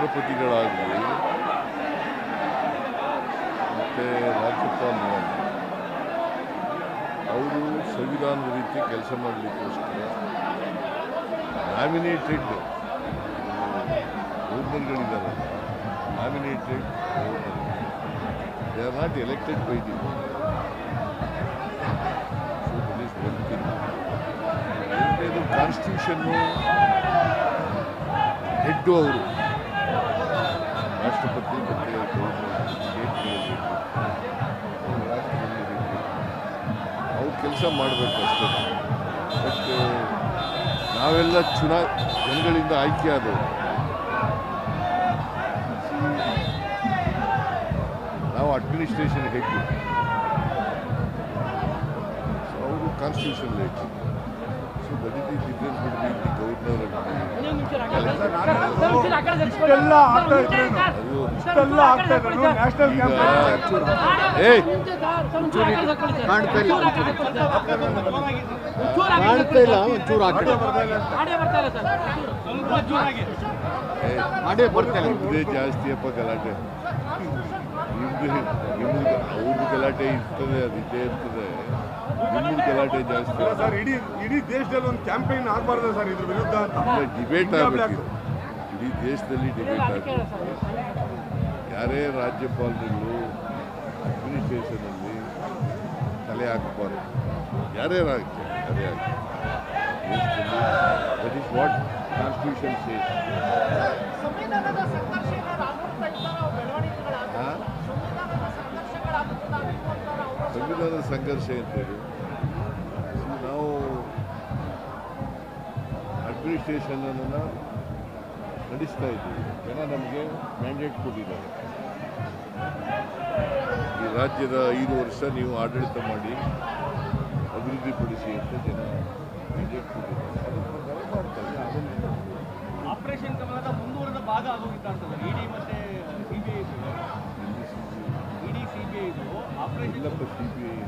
ರಾಷ್ಟ್ರಪತಿಗಳಾಗಲಿ, ಮತ್ತು ರಾಜ್ಯಪಾಲರಾಗಲಿ ಅವರು ಸಂವಿಧಾನದ ರೀತಿ ಕೆಲಸ ಮಾಡಲಿಕ್ಕೋಸ್ಕರ nominated ಗೌರ್ನರ್ಗಳಿದ್ದಾರೆ. Nominated governor. They are not elected by the constitution head ಅವರು. ಕೆಲಸ ಮಾಡಬೇಕು ಅಷ್ಟೇ. ಬಟ್ ನಾವೆಲ್ಲ ಚುನಾ, ಜನಗಳಿಂದ ಆಯ್ಕೆ ಆದವು ನಾವು ಅಡ್ಮಿನಿಸ್ಟ್ರೇಷನ್ಗೆ ಹೇಳ್ತೀವಿ. ಅವರು constitution head so that is the difference between the governor ಇಷ್ಟೆಲ್ಲ ಆಗ್ತಾ ಇದ್ರೇನು? ಇಷ್ಟೆಲ್ಲ ಆಗ್ತಾ ಇದ್ರು ನ್ಯಾಷನಲ್ ಕಾಣ್ತಾ ಇಲ್ಲ ಕಾಣ್ತಾ ಇಲ್ಲ ಒಂಚೂರು ಆ ಕಡೆ ಏಯ್ ಮಾಡೇ ಬರ್ತಾರೆ ಇದೇ ಜಾಸ್ತಿ ಅಪ್ಪ ಗಲಾಟೆ. ನಿಮ್ದು ನಿಮ್ದು ಅವ್ರದ್ದು ಗಲಾಟೆ ಇರ್ತದೆ ಅದು ಇದ್ದೇ ಇರ್ತದೆ. ನಿಮ್ಮದು ಗಲಾಟೆ ಜಾಸ್ತಿ. ಸರ್ ಇಡೀ ಇಡೀ ದೇಶದಲ್ಲಿ ಒಂದು ಕ್ಯಾಂಪೇನ್ ಆಗಬಾರ್ದು ಸರ್ ಇದ್ರ ವಿರುದ್ಧ. ಅಂತ ಡಿಬೇಟ್ ಆಗಬೇಕು. ಇಡೀ ದೇಶದಲ್ಲಿ ಡಿಬೇಟ್ ಆಗಬೇಕು. ಯಾರೇ ರಾಜ್ಯಪಾಲರುಗಳು ಅಡ್ಮಿನಿಸ್ಟ್ರೇಷನಲ್ಲಿ ತಲೆ ಹಾಕಬಾರ್ದು. ಯಾರೇ ರಾಜ್ಯ ತಲೆ ಹಾಕಿ that is what constitution says ಸಂವಿಧಾನದ ಅವರು ಸಂವಿಧಾನದ ಸಂಘರ್ಷ ಅಂತೇಳಿ ನಾವು ಅಡ್ಮಿನಿಸ್ಟ್ರೇಷನನ್ನು ನಡೆಸ್ತಾ ಇದ್ದೀವಿ. ಜನ ನಮಗೆ ಮ್ಯಾಂಡೇಟ್ ಕೊಟ್ಟಿದ್ದಾರೆ. ಈ ರಾಜ್ಯದ ಐದು ವರ್ಷ ನೀವು ಆಡಳಿತ ಮಾಡಿ ಅಭಿವೃದ್ಧಿಪಡಿಸಿ ಅಂತ ಜನ ಆಪರೇಷನ್ ಕಮಲದ ಮುಂದುವರೆದ ಭಾಗ ಆಗೋಗಿತ್ತು ಅಂತ ಇಡಿ ಮತ್ತೆ CBI ED CBI operation B I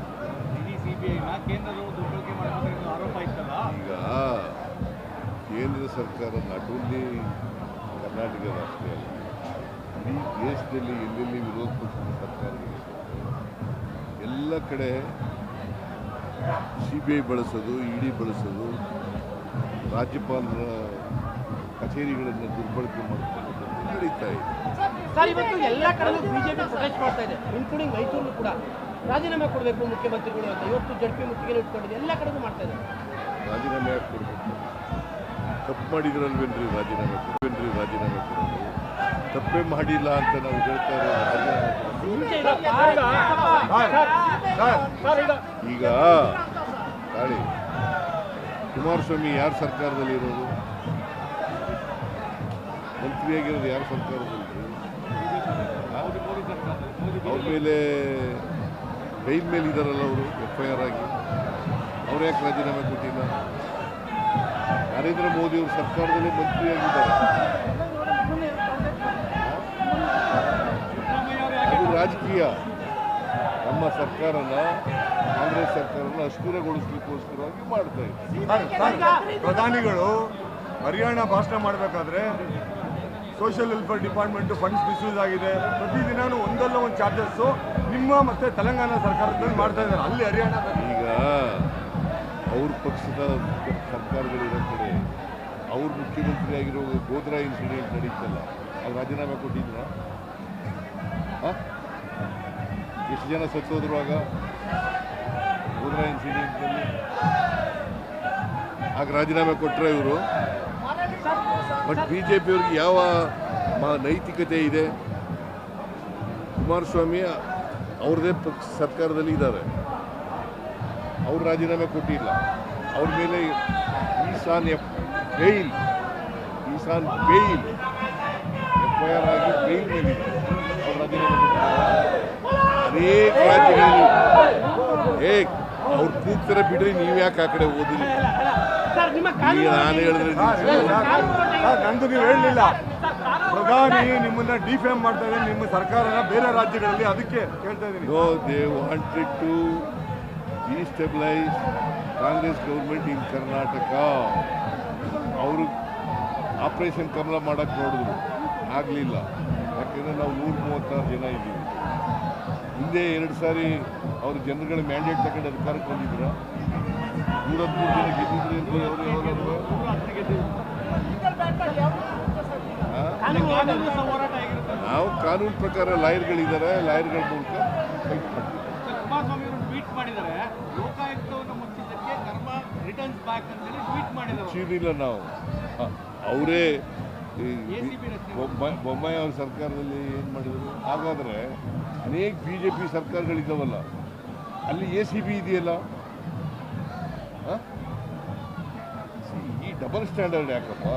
ED ಸಿಬಿಐನ ಕೇಂದ್ರದವರು ದುರ್ಬಳಕೆ ಅನ್ನೋ ಆರೋಪ ಇತ್ತಲ್ಲ? ಈಗ ಕೇಂದ್ರ ಸರ್ಕಾರ ನಾಟ್ ಓನ್ಲಿ ಕರ್ನಾಟಕದ ರಾಷ್ಟ್ರ ಅಲ್ಲ ಇಡೀ ದೇಶದಲ್ಲಿ ಎಲ್ಲೆಲ್ಲಿ ವಿರೋಧ ಪಕ್ಷದ ಸರ್ಕಾರ ಎಲ್ಲ ಕಡೆ ಸಿ ಬಿ ಐ ಬಳಸೋದು ಇ ಡಿ ಬಳಸೋದು ರಾಜ್ಯಪಾಲರ ಕಚೇರಿಗಳನ್ನು ದುರ್ಬಳಕೆ ಮಾಡಿಕೊಂಡು ನಡೀತಾ ಇದೆ. ಸರ್ ಇವತ್ತು ಎಲ್ಲ ಕಡೆನೂ ಬಿಜೆಪಿ ಪ್ರೊಟೆಸ್ಟ್ ಮಾಡ್ತಾ ಇದೆ ಇನ್ಕ್ಲೂಡಿಂಗ್ ಮೈಸೂರು ಕೂಡ. ರಾಜೀನಾಮೆ ಕೊಡಬೇಕು ಮುಖ್ಯಮಂತ್ರಿಗಳು ಅಂತ ಇವತ್ತು ಜಡ್ಪಿ ಮುತ್ತಿಗೆ ಇಟ್ಕೊಂಡಿದೆ ಎಲ್ಲ ಕಡೆನೂ ಮಾಡ್ತಾ ಇದೆ. ರಾಜೀನಾಮೆ ಕೊಡಬೇಕು? ತಪ್ಪು ಮಾಡಿದ್ರಲ್ವೇನ್ರಿ ರಾಜೀನಾಮೆ ಕೊಡ್ಬೇನ್ರಿ ರಾಜೀನಾಮೆ ಕೊಡೋದು. ತಪ್ಪೇ ಮಾಡಿಲ್ಲ ಅಂತ ನಾವು ಹೇಳ್ತಾ ಇರೋದು ಈಗ, ತಾಳಿ, ಕುಮಾರಸ್ವಾಮಿ ಯಾರ ಸರ್ಕಾರದಲ್ಲಿ ಇರೋದು? ಮಂತ್ರಿಯಾಗಿರೋದು ಯಾರ ಸರ್ಕಾರದಲ್ಲಿ? ಅವ್ರ ಮೇಲೆ ಬೈಲ್ ಮೇಲೆ ಇದ್ದಾರಲ್ಲ ಅವರು ಎಫ್ ಐ ಆರ್ ಆಗಿ. ಅವ್ರು ಯಾಕೆ ರಾಜೀನಾಮೆ ಕೊಟ್ಟಿಲ್ಲ? ನರೇಂದ್ರ ಮೋದಿ ಅವರು ಸರ್ಕಾರದಲ್ಲೇ ಮಂತ್ರಿಯಾಗಿದ್ದಾರೆ ರಾಜಕೀಯ. ನಮ್ಮ ಸರ್ಕಾರನ ಕಾಂಗ್ರೆಸ್ ಸರ್ಕಾರನ ಅಸ್ಥಿರಗೊಳಿಸ್ಲಿಕ್ಕೋಸ್ಕರವಾಗಿ ಮಾಡ್ತಾ ಇದೆ. ಪ್ರಧಾನಿಗಳು ಹರಿಯಾಣ ಭಾಷಣ ಮಾಡಬೇಕಾದ್ರೆ social welfare department funds misuse ಆಗಿದೆ. ಪ್ರತಿದಿನಾನು ಒಂದಲ್ಲ ಒಂದು ಚಾರ್ಜಸ್ಸು ನಿಮ್ಮ ಮತ್ತೆ ತೆಲಂಗಾಣ ಸರ್ಕಾರದಲ್ಲಿ ಮಾಡ್ತಾ ಇದ್ದಾರೆ. ಅಲ್ಲಿ ಹರಿಯಾಣ ಈಗ ಅವ್ರ ಪಕ್ಷದ ಸರ್ಕಾರಗಳಿರೋ ಕಡೆ ಅವ್ರ ಮುಖ್ಯಮಂತ್ರಿ ಆಗಿರೋ ಗೋದ್ರಾ ಇನ್ಸಿಡೆಂಟ್ ನಡೀತಲ್ಲ ಅವ್ರು ರಾಜೀನಾಮೆ ಕೊಟ್ಟಿದ್ರ? ಎಷ್ಟು ಜನ ಸತ್ತೋದ್ರು ಆಗ? ಗೋದ್ರಾ ಇನ್ಸಿಡೆಂಟ್ನಲ್ಲಿ ಆಗ ರಾಜೀನಾಮೆ ಕೊಟ್ಟರೆ ಇವರು. ಬಟ್ ಬಿ ಜೆ ಪಿಯವ್ರಿಗೆ ಯಾವ ನೈತಿಕತೆ ಇದೆ? ಕುಮಾರಸ್ವಾಮಿ, ಅವ್ರದೇ ಪಕ್ಷ ಸರ್ಕಾರದಲ್ಲಿ ಇದ್ದಾರೆ. ಅವ್ರು ರಾಜೀನಾಮೆ ಕೊಟ್ಟಿಲ್ಲ. ಅವ್ರ ಮೇಲೆ Eshan F bail Eshan bail F I R ಆಗಿ ಬೇಯಿಲ್ ಮೇಲಿದೆ. ಅವ್ರು ರಾಜೀನಾಮೆ ಕೊಟ್ಟಿಲ್ಲ ಅನೇಕ ರಾಜ್ಯಗಳಲ್ಲಿ ಏ ಅವ್ರು ಕೂಗ್ತಾರೆ ಬಿಡ್ರಿ ನೀವು ಯಾಕೆ ಆ ಕಡೆ ಓದಿಲ್ಲ ನಾನು ಹೇಳಿದ್ರೆ ನಂದು ನೀವು ಹೇಳಲಿಲ್ಲ. ಪ್ರಧಾನಿ ನಿಮ್ಮನ್ನ ಡಿಫೇಮ್ ಮಾಡ್ತಾ ಇದ್ದಾರೆ ನಿಮ್ಮ ಸರ್ಕಾರನ ಬೇರೆ ರಾಜ್ಯಗಳಲ್ಲಿ ಅದಕ್ಕೆ ಕೇಳ್ತಾ ಇದ್ದೀನಿ. No they wanted to destabilize Congress government in Karnataka. ಅವರು ಆಪರೇಷನ್ ಕಮಲ ಮಾಡಕ್ ನೋಡಿದ್ರು. ಆಗಲಿಲ್ಲ. ಯಾಕೆಂದರೆ ನಾವು ನೂರ ಮೂವತ್ತಾರು ಜನ ಇದ್ದೀವಿ. ಹಿಂದೆ ಎರಡು ಸಾರಿ ಅವರು ಜನಗಳ ಮ್ಯಾಂಡೇಟ್ ತಗೊಂಡು ಅಧಿಕಾರಕ್ಕೆ ಬಂದಿದ್ರು. ನೂರತ್ಮೂರು ಜನ ಗೆದ್ದಿದ್ರು ಎಂದು ಅವರು ಯಾವಾಗಲೂ ನಾವು ಕಾನೂನು ಪ್ರಕಾರ ಲಾಯರ್ಗಳಿದ್ದಾರೆ ಲಾಯರ್ಗಳ ಮೂಲಕ ಚೀರಿಲ್ಲ ನಾವು. ಅವರೇ ಬೊಮ್ಮಾಯಿ ಅವ್ರ ಸರ್ಕಾರದಲ್ಲಿ ಏನು ಮಾಡಿದರು? ಹಾಗಾದರೆ ಅನೇಕ ಬಿ ಜೆ ಪಿ ಸರ್ಕಾರಗಳಿದ್ದಾವಲ್ಲ ಅಲ್ಲಿ ಎ ಸಿ ಬಿ ಇದೆಯಲ್ಲ? ಈ ಡಬಲ್ ಸ್ಟ್ಯಾಂಡರ್ಡ್ ಯಾಕಪ್ಪ?